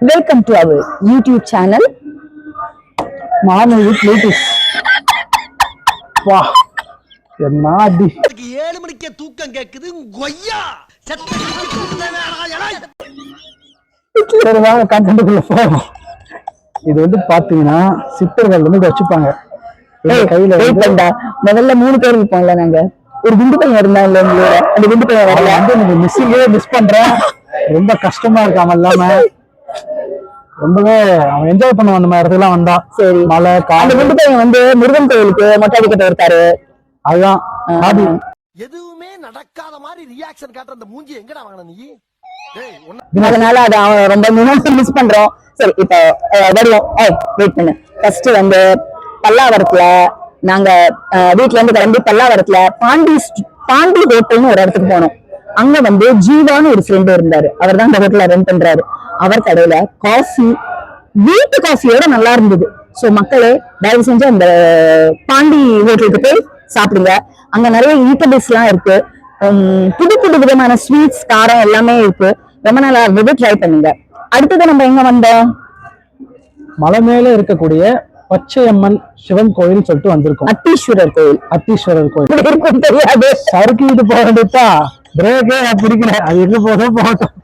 Welcome to our YouTube channel மாமன் latest வா என்ன அடி ஏழு மணிக்கே தூக்கம் கேக்குது. கொய்யா! சரி கண்டென்ட்டுக்குள்ள போவோம். இது வந்து பாத்தீங்கன்னா சித்தர்கள் வந்து வச்சுப்பாங்க. கையில வெயிட் வந்து- பண்ணா முதல்ல மூணு பேர் இருப்போம்ல நாங்க. ஒரு குண்டு பையன் இருந்தான்ல உங்களோட? அந்த குண்டு பையன் வரல. வந்து மிஸ்ஸிங்கே மிஸ் பண்றேன். ரொம்ப கஷ்டமா இருக்கு அவன் இல்லாம. ரொம்பவே அவன் என்ஜாய் பண்ணுவான் அந்த மாதிரி இடத்துக்குலாம் வந்தான். சரி. மலை அந்த காடு குண்டு பையன் வந்து முருகன் கோயிலுக்கு மொட்டை அடிக்க போயிருக்காரு அதுதான். ஹாபி எதுவுமே நடக்காத மாதிரி ரியாக்ஷன் காட்டுற அந்த மூஞ்சி எங்கடா வாங்கின நீ? அதனால அது அவன் ரொம்ப மிஸ் பண்றோம். சரி இப்போ அஹ், வருவோம். ஏய் வெயிட் பண்ணு. ஃபர்ஸ்ட் வந்து பல்லாவரத்துல நாங்க வீட்ல இருந்து கிளம்பி பல்லாவரத்துல பாண்டி பாண்டி ஹோட்டல்னு ஒரு இடத்துக்கு போனோம். அங்க வந்து ஜீவான்னு ஒரு ஃப்ரெண்ட் இருந்தாரு. அவர் தான் இந்த ஹோட்டல்ல ரன் பண்றாரு. அவர் கடையில காஃபி வீட்டு காஃபியோட நல்லா இருந்தது. சோ மக்களே தயவு செஞ்சு அந்த பாண்டி ஹோட்டலுக்கு போய் சாப்பிடுங்க. அங்க நிறைய ஈட்டபிள்ஸ் எல்லாம் இருக்கு. புது புது விதமான ஸ்வீட்ஸ் காரம் எல்லாமே இருக்கு. ரொம்ப நல்லா இருந்தது ட்ரை பண்ணுங்க. அடுத்தது நம்ம எங்க வந்தோம்? மலை மேல இருக்கக்கூடிய பச்சையம்மன் சிவன் கோயில் சொல்லிட்டு வந்திருக்கோம். அத்தீஸ்வரர் கோயில். அத்தீஸ்வரர் கோயில். இருக்கும் தெரியாது. சறுக்கிட்டு போக வேண்டியதா பிரேக்கே நான் பிடிக்கிறேன் அது எங்க போதோ போகட்டும்.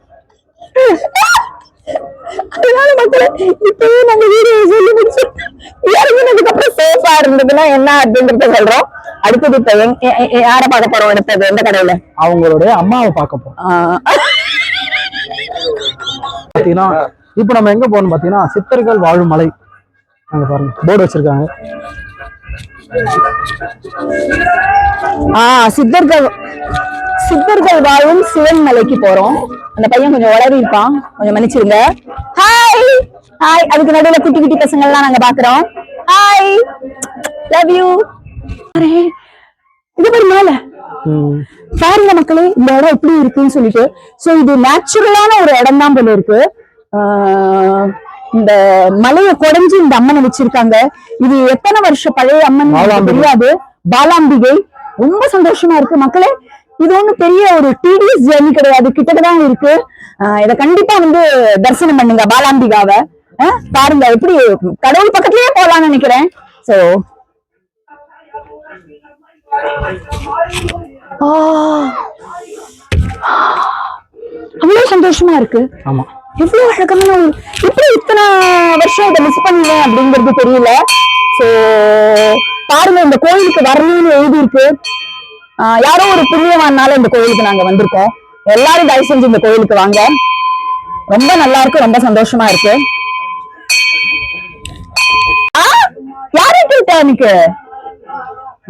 அதனால மக்களே இப்பவே நாங்க வீடியோ சொல்லி முடிச்சு இறங்கினதுக்கு அப்புறம் சேஃபா இருந்ததுன்னா என்ன அப்படின்றத சொல்றோம். அடுத்தது இப்ப யார பார்க்க போறோம்? அடுத்தது எந்த கடையில? அவங்களுடைய அம்மாவை பார்க்க போறோம். பாத்தீங்கன்னா இப்ப நம்ம எங்க போறோம் பாத்தீங்கன்னா சித்தர்கள் வாழும் மலை. அங்க பாருங்க போர்டு வச்சிருக்காங்க. ஆஹ் சித்தர்கள் சித்தர்கள் வாழும் சிவன் மலைக்கு போறோம். அந்த பையன் கொஞ்சம் உளறி இருப்பான் கொஞ்சம் மன்னிச்சிருங்க. ஹாய் ஹாய் அதுக்கு நடுவுல குட்டி குட்டி பசங்க எல்லாம் நாங்க பாக்குறோம். ஹாய் லவ் யூ இது பாரு மேல. பாருங்க மக்களே இந்த இடம் எப்படி இருக்குன்னு சொல்லிட்டு. சோ இது நேச்சுரலான ஒரு இடம் தான் போல இருக்கு. ஆஹ் இந்த மலையை குடைஞ்சு இந்த அம்மனை வச்சிருக்காங்க. இது எத்தனை வருஷம் பழைய அம்மன். தெரியாது. பாலாம்பிகை. ரொம்ப சந்தோஷமா இருக்கு மக்களே. இது ஒண்ணு பெரிய ஒரு டிடிஎஸ் ஜேர்னி கிடையாது. கிட்டக்க தான் இருக்கு இத கண்டிப்பா வந்து தரிசனம் பண்ணுங்க பாலாம்பிகாவை. பாருங்க எப்படி கடவுள் பக்கத்துலயே போலாம்னு நினைக்கிறேன். சோ அவ்வளவு சந்தோஷமா இருக்கு. ஆமா. எவ்வளவு அழகான ஒரு எப்படி இத்தனை வருஷம் இதை மிஸ் பண்ணேன் அப்படிங்கிறது தெரியல. சோ பாருங்க இந்த கோயிலுக்கு வரணும்னு எழுதி இருக்கு யாரோ ஒரு புண்ணியவானால இந்த கோயிலுக்கு நாங்க வந்திருக்கோம். எல்லாரும் தயவு செஞ்சு இந்த கோயிலுக்கு வாங்க. ரொம்ப நல்லா இருக்கு ரொம்ப சந்தோஷமா இருக்கு. யாரு டைட்டானிக்கு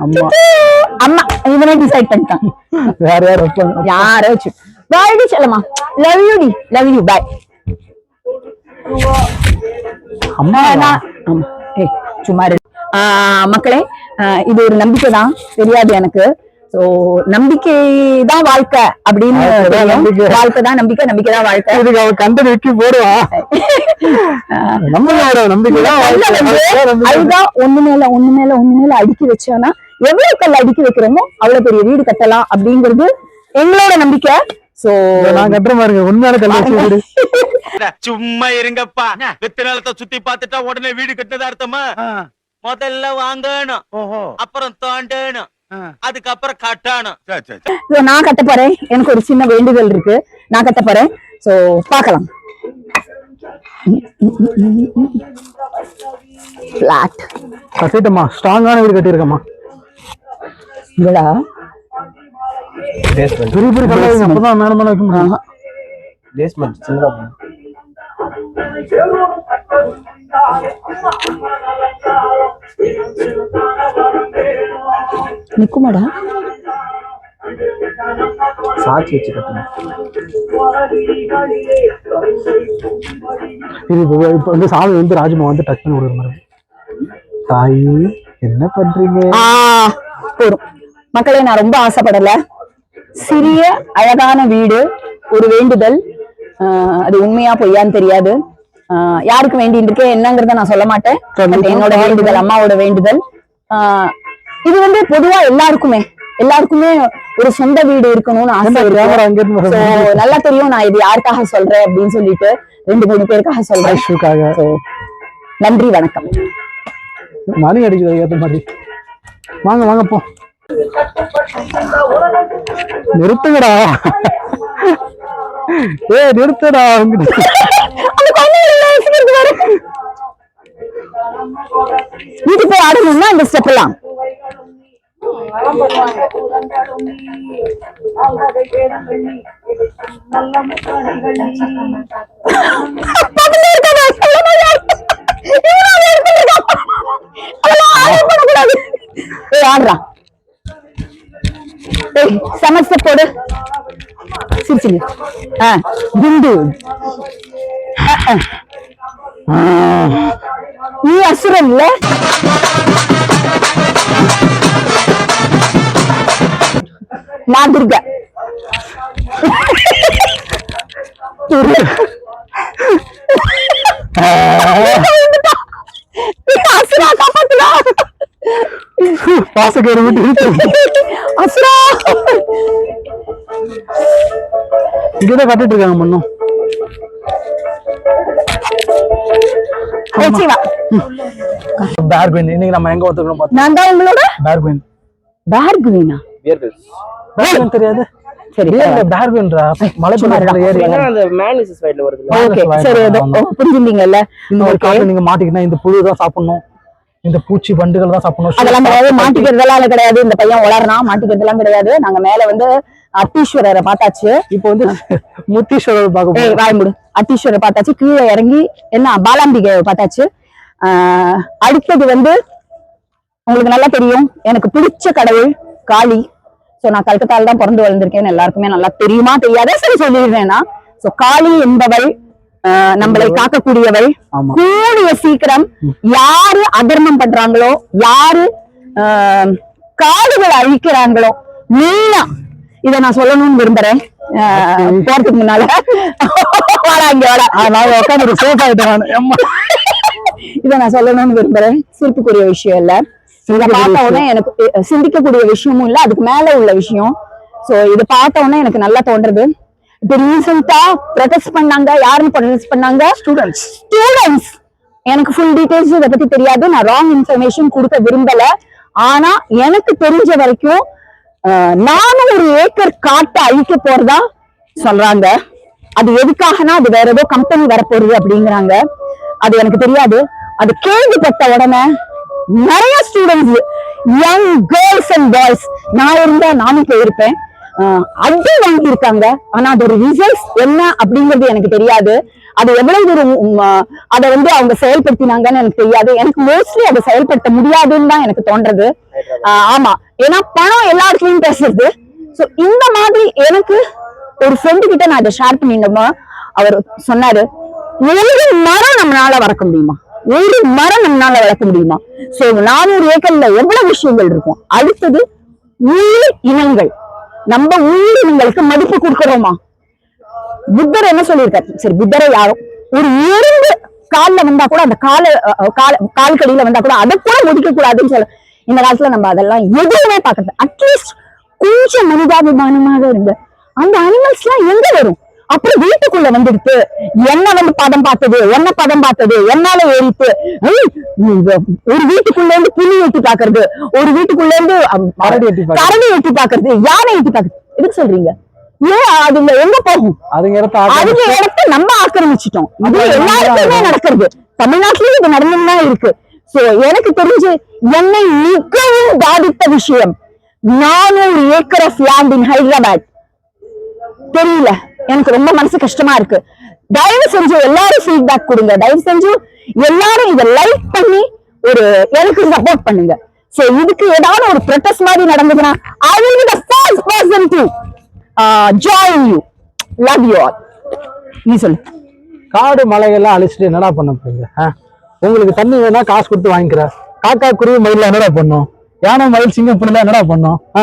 அம்மா. அம்மா இவனே டிசைட் பண்ணிட்டான். வேற யார் யாரோ பாய்டி செல்லமா லவ் யூ டி. லவ் யூ பாய் அம்மா. ஆமா. ஏய், சும்மா மக்களே இது ஒரு நம்பிக்கை தான் தெரியாது எனக்கு. சோ நம்பிக்கை தான் வாழ்க்கை அப்படின்னு வாழ்க்கை தான். நம்பிக்கை. வாழ்க்கை தான் நம்பிக்கை நம்பிக்கை தான் வாழ்க்கை. இதுக்கு அவன் கண்டு வெக்கி போடுவா நம்மளோட நம்பிக்கை அதுதான் ஒண்ணு மேல ஒண்ணு மேல ஒண்ணு மேல அடுக்கி வச்சோம்னா எவ்வளவு கல் அடுக்கி வைக்கிறோமோ அவ்வளவு பெரிய வீடு கட்டலாம் அப்படிங்கிறது எங்களோட நம்பிக்கை. சோ நான் கட்டுற பாருங்க உண்மையான சும்மா இருங்கப்பா. வித்து நிலத்தை சுத்தி பார்த்துட்டா உடனே வீடு கட்டினதா அர்த்தமா? முதல்ல வாங்கணும். ஓஹோ. அப்புறம் தோண்டணும். அதுக்கப்புறம் கட்டணும். நான் கட்ட போறேன். எனக்கு ஒரு சின்ன வேண்டுதல் இருக்கு. நான் கட்ட போறேன். சோ பார்க்கலாம். பிளாட் கட்டிட்டமா ஸ்ட்ராங்கான வீடு கட்டியிருக்கம்மா. இங்கடா. பெரிய பெரிய கல்ல வைங்க அப்பதான் மேல மேல வைக்க முடியும். பேஸ்மெண்ட் சின்னதா. நிக்குமாடா? சாட்சி வச்சு கட்டணும். இது இப்ப வந்து சாமி வந்து ராஜ்மா வந்து டச் பண்ணி விடுற மாதிரி. தாயி என்ன பண்றீங்க? போதும். மக்களே நான் ரொம்ப ஆசைப்படல. சிறிய அழகான வீடு ஒரு வேண்டுதல். ஆஹ் அது உண்மையா பொய்யான்னு தெரியாது. யாருக்கு வேண்டிட்டு இருக்கேன் என்னங்கறத நான் சொல்ல மாட்டேன். என்னோட வேண்டுதல் அம்மாவோட வேண்டுதல். இது வந்து பொதுவா எல்லாருக்குமே எல்லாருக்குமே ஒரு சொந்த வீடு இருக்கணும்னு ஆசை இருக்கு. நல்லா தெரியும் நான் இது யாருக்காக சொல்றேன் அப்படின்னு சொல்லிட்டு ரெண்டு மூணு பேருக்காக சொல்றேன். நன்றி வணக்கம். மணி அடிக்குது ஏத்த மாதிரி. வாங்க வாங்க போ. நிறுத்துங்கடா. ஏ நிறுத்துடா உங்கிட்ட அந்த குழந்தைகள யோசிக்கிறது பாரு. வீட்டுக்கு போய் ஆடணும்னா இந்த ஸ்டெப் எல்லாம் பக்கத்துல இருக்காத, சொல்ல முடியாது. இவனும் அவன் எடுத்துட்டு இருக்கான். அதெல்லாம் ஆடவே பண்ணக்கூடாது. ஏய், ஆடுறா. ஏய், செம step போடு சிரிச்சுங்க ஆ குண்டு நீ அசுரன் இல்ல நான் துர்கா. பாசக்கார விட்டு அசுரா. இங்கதான் கட்டிட்டு இருக்காங்க மண்ணும் ஏய், சீ, வா. பேர்குயின் இன்னைக்கு நம்ம எங்க வந்துருக்கோம் பார்த்தோம். நான் தான் உங்களோட? பேர்குயின் பார்குவினா பேர்குயின் தெரியாது. சரி பேர்குயின்றா மலை சும்மா இருடா. ஏறி அந்த மேனிசஸ் ஃபைட்ல வருதுல்ல. ஓகே சரி ஏதோ ஆமா. புரிஞ்சுட்டீங்கல்ல? இந்த நீங்க புழு தான் சாப்பிடணும். இந்த பூச்சி வண்டுகள் தான் சாப்பிடணும். அதெல்லாம் கிடையாது மாட்டிக்கிறதெல்லாம் கிடையாது. இந்த பையன் வளர்றான் மாட்டிக்கிறதெல்லாம் கிடையாது. நாங்க மேல வந்து அத்தீஸ்வரரை பார்த்தாச்சு. இப்போ வந்து முத்தீஸ்வரர் பார்க்க ஏய் போறோம். வாய் முடு. அத்தீஸ்வரரை பார்த்தாச்சு. கீழே இறங்கி என்ன பாலாம்பிகை பார்த்தாச்சு. அடுத்தது வந்து உங்களுக்கு நல்லா தெரியும் எனக்கு பிடிச்ச கடவுள் காளி. சோ நான் கல்கத்தால தான் பிறந்து வளர்ந்திருக்கேன் எல்லாருக்குமே நல்லா தெரியுமா தெரியாத? சரி சொல்லிடுறேன்னா சோ காளி என்பவள் நம்மளை காக்கக்கூடியவள். கூடிய சீக்கிரம் யாரு அதர்மம் பண்றாங்களோ யாரு காடுகளை அழிக்கிறாங்களோ மெயினா இத நான் சொல்லணும்னு விரும்புறேன். போறதுக்கு முன்னால. வாடா இங்க வாடா. நான் உட்காந்து சேஃப் இத நான் சொல்லணும்னு விரும்புறேன். சிரிப்புக்குரிய விஷயம் இல்ல. இத பார்த்த உடனே எனக்கு சிந்திக்கக்கூடிய விஷயமும் இல்ல. அதுக்கு மேல உள்ள விஷயம். சோ இத பார்த்த உடனே எனக்கு நல்லா தோன்றது. இப்ப ரீசெண்டா ப்ரொடெஸ்ட் பண்ணாங்க. யாருன்னு ப்ரொடெஸ்ட் பண்ணாங்க? ஸ்டூடெண்ட்ஸ் ஸ்டூடெண்ட்ஸ் எனக்கு ஃபுல் டீடைல்ஸ் இதை பத்தி தெரியாது. நான் ராங் இன்ஃபர்மேஷன் கொடுக்க விரும்பல. ஆனா எனக்கு தெரிஞ்ச வரைக்கும் அஹ், நானூறு ஏக்கர் காட்டை அழிக்க போறதா சொல்றாங்க. அது எதுக்காகனா அது வேற ஏதோ கம்பெனி வரப்போகுது அப்படிங்கிறாங்க. அது எனக்கு தெரியாது. அது கேள்விப்பட்ட உடனே நிறைய students young girls and boys நான் இருந்தா நானும் போயிருப்பேன். ஆஹ் அடி வாங்கியிருக்காங்க. ஆனா அதோட ரிசல்ட்ஸ் என்ன அப்படிங்கிறது எனக்கு தெரியாது. அது எவ்வளவு தூரம் அதை வந்து அவங்க செயல்படுத்தினாங்கன்னு எனக்கு தெரியாது. எனக்கு மோஸ்ட்லி அதை செயல்படுத்த முடியாதுன்னு தான் எனக்கு தோன்றது. ஆமா. ஏன்னா பணம் எல்லா இடத்துலயும் பேசுறது. ஸோ இந்த மாதிரி எனக்கு ஒரு ஃப்ரெண்டு கிட்ட நான் அதை ஷேர் பண்ணிருந்தோமா அவர் சொன்னாரு ஒரு மரம் நம்மளால வளர்க்க முடியுமா? ஒரு மரம் நம்மளால வளர்க்க முடியுமா? சோ நானூறு ஏக்கர்ல எவ்வளவு விஷயங்கள் இருக்கும்? அடுத்தது உயிர் இனங்கள். நம்ம உயிரினங்களுக்கு மதிப்பு கொடுக்கிறோமா? புத்தர் என்ன சொல்லியிருக்காரு? சரி புத்தரை யாரும் ஒரு எறும்பு காலில் வந்தா கூட அந்த கால கால் கால் கடியில வந்தா கூட அதை கூட ஒதுக்க கூடாதுன்னு சொல்ல இந்த காலத்துல நம்ம அதெல்லாம் எதுவுமே பார்க்கறது அட்லீஸ்ட் கொஞ்சம் மனிதாபிமானமாக இருந்த அந்த அனிமல்ஸ் எல்லாம் எங்க வரும்? அப்புறம் வீட்டுக்குள்ள வந்துடுத்து. என்ன வந்து பதம் பார்த்தது? என்ன பதம் பார்த்தது? என்னால ஏறித்து ஒரு வீட்டுக்குள்ள இருந்து புலி எட்டி பாக்குறது ஒரு வீட்டுக்குள்ள இருந்து கரடி எட்டி பாக்குறது யானை எட்டி பாக்குறது எதுக்கு சொல்றீங்க? ஏன் அதுல எங்க போகும்? அதுங்க இடத்த அதுங்க ஆக்கிரமிச்சு இடத்த நம்ம ஆக்கிரமிச்சிட்டோம். இது எல்லாருக்குமே நடக்கிறது. தமிழ்நாட்டிலயும் இது நடந்துதான் இருக்கு. சோ எனக்கு தெரிஞ்சு என்னை மிகவும் பாதித்த விஷயம் நானூறு acre of land in Hyderabad தெரியல. எனக்கு ரொம்ப மனசு கஷ்டமா இருக்கு. தயவு செஞ்சு எல்லாரும் ஃபீட்பேக் கொடுங்க. தயவு செஞ்சு எல்லாரும் இதை லைக் பண்ணி ஒரு எனக்கு சப்போர்ட் பண்ணுங்க. சோ இதுக்கு ஏதாவது ஒரு ப்ரொட்டஸ்ட் மாதிரி நடந்ததுன்னா I will be the first person to join you love you all நீ சொல்லு. காடு மலையெல்லாம் அழிச்சிட்டு என்னடா பண்ண போறீங்க? ஆ? உங்களுக்கு தண்ணி வேணா காசு கொடுத்து வாங்கிக்கிற. காக்கா குருவி மயில என்னடா பண்ணும்? யானை மயில் சிங்கம் புரியல என்னடா பண்ணும்? ஆ?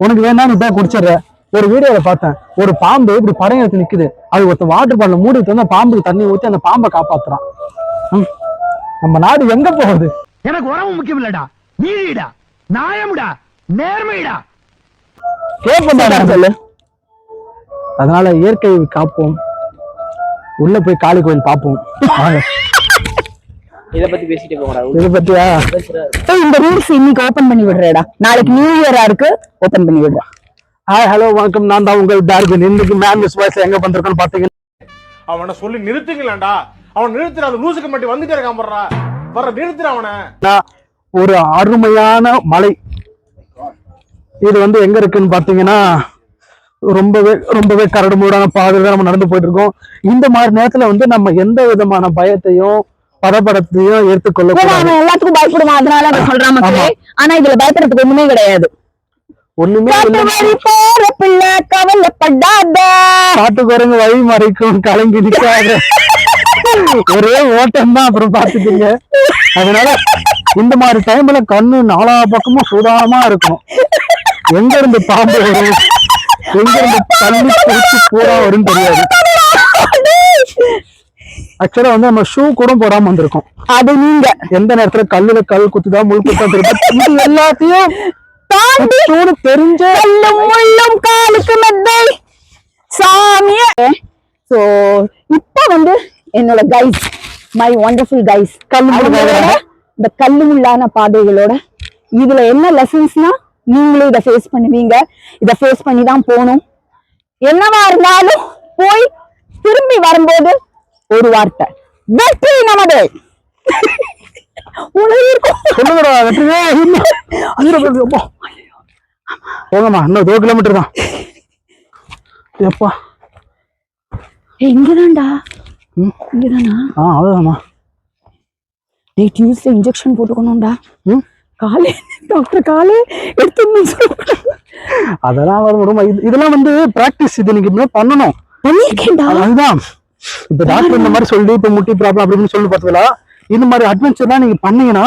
உனக்கு வேணா நீ போய் குடிச்சிடுற. ஒரு வீடியோல பார்த்தேன் ஒரு பாம்பு இப்படி படம் எடுத்து நிக்குது. அது ஒருத்தன் வாட்டர் பாட்டில் மூடி வந்து பாம்புக்கு தண்ணி ஊத்தி அந்த பாம்பை காப்பாத்துறான். நம்ம நாடு எங்க போகுது? எனக்கு உறவு முக்கியம் இல்லடா நீதிடா நியாயம்டா நேர்மைடா. சொல்லு. அதனால இயற்கையை காப்போம். உள்ள போய் காளி கோயில் பார்ப்போம். வாங்க. இத பத்தி பேசிட்டே போங்கடா. இதை பத்தியா? ஏய், இந்த ரூல்ஸ் இன்னைக்கு ஓபன் பண்ணி விடுறேடா. நாளைக்கு நியூ இயரா இருக்கு ஓபன் பண்ணி விடுறேன். ஹாய் ஹலோ வணக்கம். நான் தான் உங்கள் டார்வின். இன்னைக்கு மேன் மிஸ் வாய்ஸ் எங்க வந்திருக்கோம்னு பாத்தீங்கன்னா அவனை சொல்லி நிறுத்துங்களேன்டா. அவன் நிறுத்துற அந்த லூசுக்கு மட்டும் வந்துட்டே இருக்கான் போடுறா வர நிறுத்துற அவனை. ஒரு அருமையான மலை. இது வந்து எங்க இருக்குன்னு பாத்தீங்கன்னா ரொம்பவே ரொம்பவே கரடு மூடான பாதையில நம்ம நடந்து போயிட்டு இருக்கோம். இந்த மாதிரி நேரத்துல வந்து நம்ம எந்த விதமான பயத்தையும் கூடாது அவன் எல்லாத்துக்கும் பயப்படுவான். அதனால மக்களே. ஆனா இதுல பயப்படுறதுக்கு ஒண்ணுமே கிடையாது. ஒண்ணுமே போற பிள்ளை கவலைப்படாத. காட்டு குரங்கு வழி மறைக்கும் கலங்கி நிக்காத. ஒரே ஓட்டம் தான் அப்புறம் பாத்துக்கீங்க அதனால இந்த மாதிரி டைம்ல கண்ணு நாலா பக்கமும் சூதானமா இருக்கும். எங்க இருந்து பாம்பு வரும்? எங்க இருந்து தள்ளி குடிச்சு பூரா வரும் தெரியாது. ஆக்சுவலா வந்து நம்ம ஷூ கூட போடாம வந்திருக்கோம். அது நீங்க. எந்த நேரத்துல கல்லுல கல் குத்துதா முள் குத்தா திருப்பி எல்லாத்தையும் தாண்டி தெரிஞ்ச கல்லும் முள்ளும் காலுக்கு மெத்தை சாமிய. சோ இப்ப வந்து என்னோட கைஸ் மை ஒண்டர்ஃபுல் கைஸ் கல்லு முள்ளு அவங்களோட இந்த கல்லு முள்ளான பாதைகளோட இதுல என்ன லெசன்ஸ்னா நீங்களும் இதை ஃபேஸ் பண்ணுவீங்க. இதை ஃபேஸ் பண்ணி தான் போகணும். என்னவா இருந்தாலும் போய் திரும்பி வரும்போது ஒரு வார்த்தை. வெற்றி நமது. சொல்லுங்கடா அப்பா. போங்கம்மா இன்னும் தோ கிலோமீட்டர் தான். எப்பா? ஏய், இங்கதான்டா. இங்கதானா? ஆ அவ்வளோதாம்மா டேய் டியூஸ்டே இன்ஜெக்ஷன் போட்டுக்கணும்டா. ம். காலே டாக்டர் காலே எடுத்து சொல்றாங்க அதெல்லாம் வரும் இதெல்லாம் வந்து பிராக்டிஸ் இது நீங்க பண்ணணும். பண்ணிருக்கேன்டா அதுதான். இப்ப டாக்டர் இந்த மாதிரி சொல்லி இப்ப முட்டி ப்ராப்ளம் அப்படின்னு சொல்லி பார்த்தீங்களா இந்த மாதிரி அட்வென்ச்சர்லாம் நீங்க பண்ணீங்கன்னா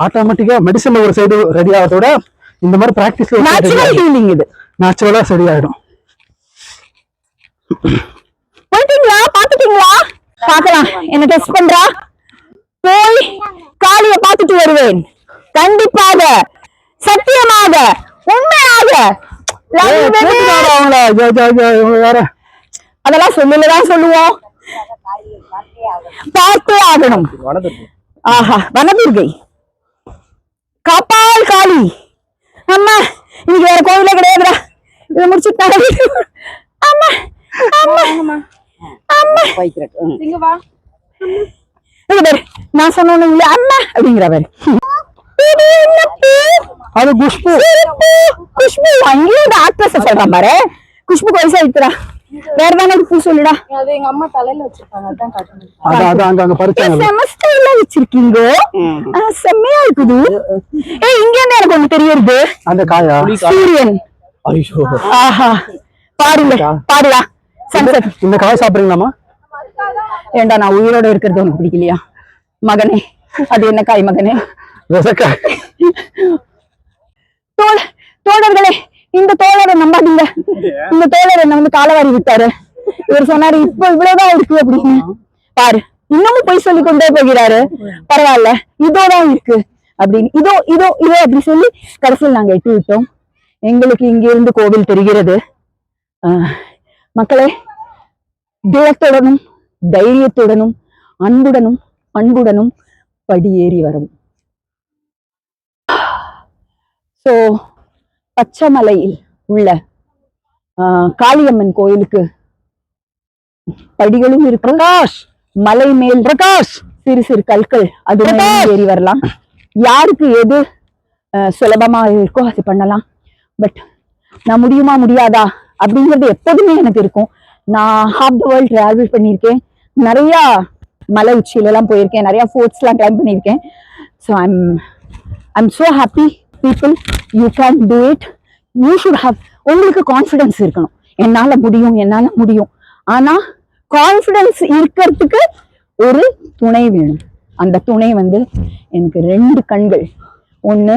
ஆட்டோமேட்டிக்கா மெடிசன்ல ஒரு சைடு ரெடி ஆகிறதோட இந்த மாதிரி பிராக்டிஸ்ல நேச்சுரல் ஹீலிங் இது. நேச்சுரலா சரியாயிடும் போயிட்டீங்களா? பாத்துட்டீங்களா பார்க்கலாம். என்ன டெஸ்ட் பண்றா? போய் காளிய பார்த்துட்டு வருவேன். கண்டிப்பாக சத்தியமாக உண்மையாக. அதெல்லாம் சொல்லலதான் சொல்லுவோம். பார்த்தே ஆகணும். ஆஹா வனதுர்கை. காப்பால் காளி. அம்மா இன்னைக்கு வேற கோவிலே கிடையாதுடா. இதை போ- அம்மா அம்மா. அம்மா. இங்க நான் சொன்னோன்னு இல்ல. அம்மா அப்படிங்கிற பாரு? அது குஷ்பு. குஷ்பு அங்கேயும் டாக்டர்ஸ் சொல்றான் பாரு. குஷ்பு வயசா இருக்குடா வேற தானே பூ சொல்லுடா. அது எங்க அம்மா தலையில வச்சிருப்பாங்க அதான் காட்டணும் அது அது அங்க அங்க பறிச்சாங்க. செமஸ்டர் எல்லாம் வச்சிருக்கீங்க. செம்மையா இருக்குது. ஏய் இங்க இருந்து எனக்கு ஒண்ணு தெரியுது அந்த காயா? சூரியன். ஐயோ. ஆஹா. பாருங்க பாருடா. சன்செட் இந்த காய் சாப்பிடுறீங்களாமா ஏண்டா நான் உயிரோட இருக்கிறது உனக்கு பிடிக்கலையா? மகனே அது என்ன காய் மகனே? தோழ தோழர்களே இந்த தோழரை நம்பாதீங்க. இந்த தோழர் என்ன வந்து காலவாரி விட்டாரு. இவர் சொன்னாரு இப்ப இவ்வளவுதான் இருக்கு அப்படின்னு. பாரு இன்னமும் பொய் சொல்லி கொண்டே போகிறாரு. பரவாயில்ல இதோதான் இருக்கு அப்படின்னு. இதோ இதோ இதோ அப்படி சொல்லி கடைசியில் நாங்க எட்டி விட்டோம். எங்களுக்கு இங்க இருந்து கோவில் தெரிகிறது. மக்களே திடத்துடனும் தைரியத்துடனும் அன்புடனும் அன்புடனும் படியேறி வரவும் சோ பச்சைமலையில் உள்ள காளியம்மன் கோயிலுக்கு படிகளும் இருக்கு. பிரகாஷ்! மலை மேல் பிரகாஷ்! சிறு சிறு கற்கள் அது ஏறி வரலாம். யாருக்கு எது சுலபமா இருக்கோ அது பண்ணலாம். பட் நான் முடியுமா முடியாதா? அப்படிங்கிறது எப்போதுமே எனக்கு இருக்கும். நான் ஹாஃப் த வேர்ல்ட் டிராவல் பண்ணியிருக்கேன். நிறைய மலை உச்சியில எல்லாம் போயிருக்கேன். நிறைய ஃபோர்ட்ஸ் எல்லாம் கிளைம் பண்ணியிருக்கேன். So I'm I'm so happy people you can do it you should have உங்களுக்கு கான்ஃபிடன்ஸ் இருக்கணும். என்னால முடியும் என்னால முடியும். ஆனா கான்ஃபிடன்ஸ் இருக்கிறதுக்கு ஒரு துணை வேணும். அந்த துணை வந்து எனக்கு ரெண்டு கண்கள். ஒண்ணு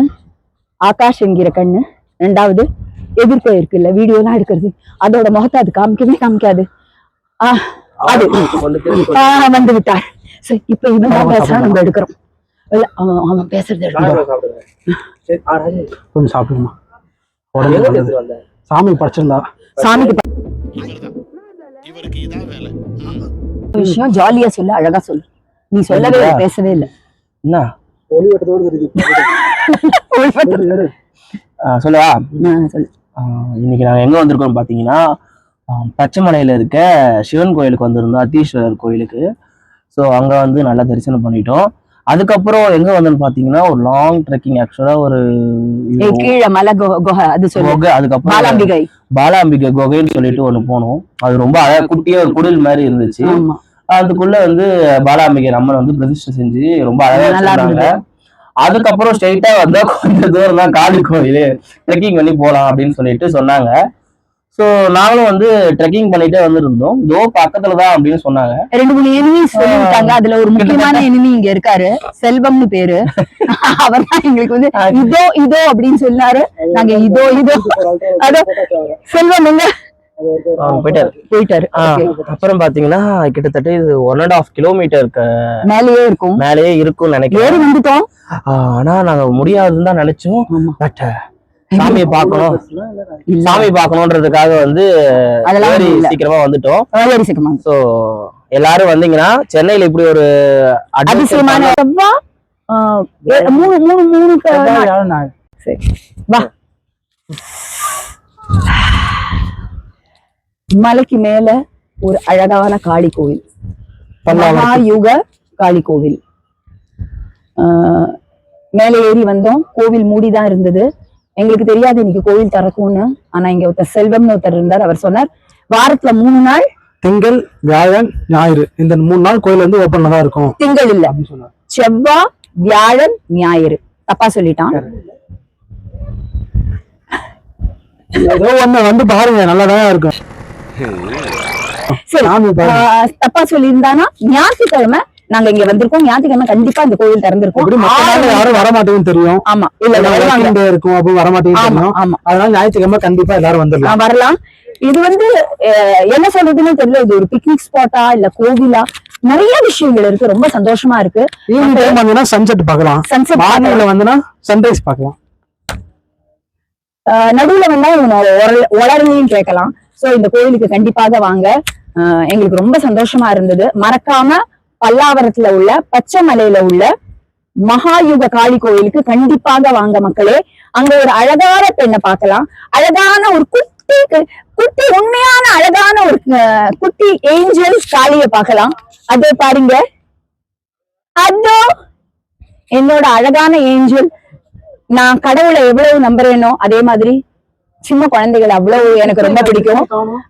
ஆகாஷ் என்கிற கண்ணு. ரெண்டாவது எதிர்க்க இருக்குல்ல வீடியோலாம் எடுக்கிறது. அதோட முகத்தை அது காமிக்கவே காமிக்காது. ஆஹ் அது. வந்து விட்டார். சரி இப்ப இவன் நம்ம எடுக்கிறோம். இல்ல அவன் அவன் பேசுறது கொஞ்சம் சாப்பிடுமா? உடனே? சாமி படைச்சிருந்தா. சாமிக்கு விஷயம் ஜாலியா சொல்லு அழகா சொல்லு. நீ சொல்லவே இல்லை, பேசவே இல்லை. என்ன? சொல்லவா? சொல்லு. இன்னைக்கு நாங்க எங்க வந்திருக்கோம் பாத்தீங்கன்னா ஆ, பச்சைமலையில இருக்க சிவன் கோயிலுக்கு வந்திருந்தோம் அத்தீஸ்வரர் கோயிலுக்கு. ஸோ அங்க வந்து நல்லா தரிசனம் பண்ணிட்டோம். அதுக்கப்புறம் எங்க வந்தோம்னு பாத்தீங்கன்னா ஒரு லாங் ட்ரெக்கிங் ஆக்சுவலா ஒரு கீழே மலை குஹை அது குகை அதுக்கப்புறம் பாலாம்பிகை. பாலாம்பிகை குகைன்னு சொல்லிட்டு ஒண்ணு போனோம். அது ரொம்ப அழகா குட்டியா ஒரு குடில் மாதிரி இருந்துச்சு. அதுக்குள்ள வந்து பாலாம்பிகை நம்மளை வந்து பிரதிஷ்டை செஞ்சு ரொம்ப அழகா வச்சிருந்தாங்க. அதுக்கப்புறம் ஸ்ட்ரெயிட்டா வந்தா கொஞ்சம் தூரம் தான் காளி கோயில் ட்ரெக்கிங் பண்ணி போலாம் அப்படின்னு சொல்லிட்டு சொன்னாங்க. ஸோ நாங்களும் வந்து ட்ரெக்கிங் பண்ணிட்டே வந்திருந்தோம். இதோ பக்கத்துல தான் அப்படின்னு சொன்னாங்க. ரெண்டு மூணு எனிமீஸ் சொல்லிட்டாங்க அதுல ஒரு முக்கியமான எனிமி இங்க இருக்காரு. செல்வம்னு பேரு. அவர் தான் எங்களுக்கு வந்து இதோ இதோ அப்படின்னு சொன்னாரு. நாங்க இதோ இதோ. அதோ செல்வம் எங்க? போயிட்டாரு. போயிட்டாரு. அப்புறம் பாத்தீங்கன்னா கிட்டத்தட்ட இது ஒன் அண்ட் ஆஃப் கிலோமீட்டருக்கு மேலேயே இருக்கும். மேலேயே இருக்கும்னு ஏறி நினைக்கிறேன் வந்துட்டோம் ஆனா நாங்க முடியாதுன்னு தான் நினைச்சோம். பட் சாமியை பார்க்கணும். சாமி பார்க்கணுன்றதுக்காக வந்து. சீக்கிரமா வந்துட்டோம். சோ எல்லாரும் வந்தீங்கன்னா சென்னையில இப்படி ஒரு அதிசயமான மூணு மூணு மூணு. சரி. வா. மலைக்கு மேல ஒரு அழகான காளி கோவில். மகாயுக காளி கோவில். ஆஹ் மேலே ஏறி வந்தோம். கோவில் மூடிதான் இருந்தது. எங்களுக்கு தெரியாது இன்னைக்கு கோவில் திறக்கும்னு. ஆனா இங்க ஒருத்தர் செல்வம்னு ஒருத்தர் இருந்தார். அவர் சொன்னார் வாரத்துல மூணு நாள் திங்கள் வியாழன் ஞாயிறு. இந்த மூணு நாள் கோயில் வந்து ஓப்பன்ல தான் இருக்கும். திங்கள் இல்ல. செவ்வாய் வியாழன் ஞாயிறு. தப்பா சொல்லிட்டான். ஏதோ ஒண்ணு வந்து பாருங்க நல்லாதான் இருக்கும். சரி தப்பா சொல்லியிருந்தானா? ஞாயிற்றுக்கிழமை நாங்க இங்க வந்திருக்கோம். ஞாயிற்றுக்கிழமை கண்டிப்பா இந்த கோவில் திறந்திருக்கோம். யாரும் வர மாட்டேங்குன்னு தெரியும். ஆமா. இல்ல இருக்கும் அப்போ வர மாட்டேங்குன்னு ஆமா. அதனால ஞாயிற்றுக்கிழமை கண்டிப்பா எல்லாரும் வந்துடலாம். வரலாம். இது வந்து என்ன சொல்றதுன்னு தெரியல. இது ஒரு பிக்னிக் ஸ்பாட்டா இல்ல கோவிலா? நிறைய விஷயங்கள் இருக்கு. ரொம்ப சந்தோஷமா இருக்கு. ஈவினிங் டைம் வந்தீங்கன்னா சன்செட் பார்க்கலாம். சன்செட் மார்னிங்ல வந்தனா சன்ரைஸ் பார்க்கலாம். நடுவுல வந்தா உரல்- உளறலையும் கேட்கலாம். சோ இந்த கோவிலுக்கு கண்டிப்பாக வாங்க. எங்களுக்கு ரொம்ப சந்தோஷமா இருந்தது. மறக்காம பல்லாவரத்துல உள்ள பச்சை மலையில உள்ள மகாயுக காளி கோயிலுக்கு கண்டிப்பாக வாங்க மக்களே. அங்க ஒரு அழகான பெண்ணை பார்க்கலாம். அழகான ஒரு குட்டி குட்டி உண்மையான அழகான ஒரு அஹ், குட்டி ஏஞ்சல் காளியை பார்க்கலாம். அதோ பாருங்க. அதோ என்னோட அழகான ஏஞ்சல் நான் கடவுளை எவ்வளவு நம்புறேனோ அதே மாதிரி சின்ன குழந்தைகள் அவ்வளவு எனக்கு ரொம்ப பிடிக்கும்.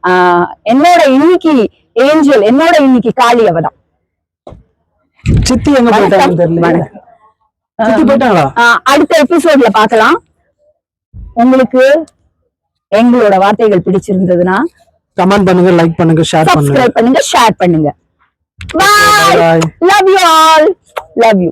ஆஹ் என்னோட இன்னைக்கு ஏஞ்சல் என்னோட இன்னைக்கு காளி அவதான். சித்தி எங்க போயிட்டாங்கன்னு தெரியல. சித்தி போயிட்டாங்களா? அடுத்த எபிசோட்ல பார்க்கலாம். உங்களுக்கு எங்களோட வார்த்தைகள் பிடிச்சிருந்ததுன்னா கமெண்ட் பண்ணுங்க லைக் பண்ணுங்க ஷேர் பண்ணுங்க. சப்ஸ்கிரைப் பண்ணுங்க ஷேர் பண்ணுங்க. Bye. Love you all love you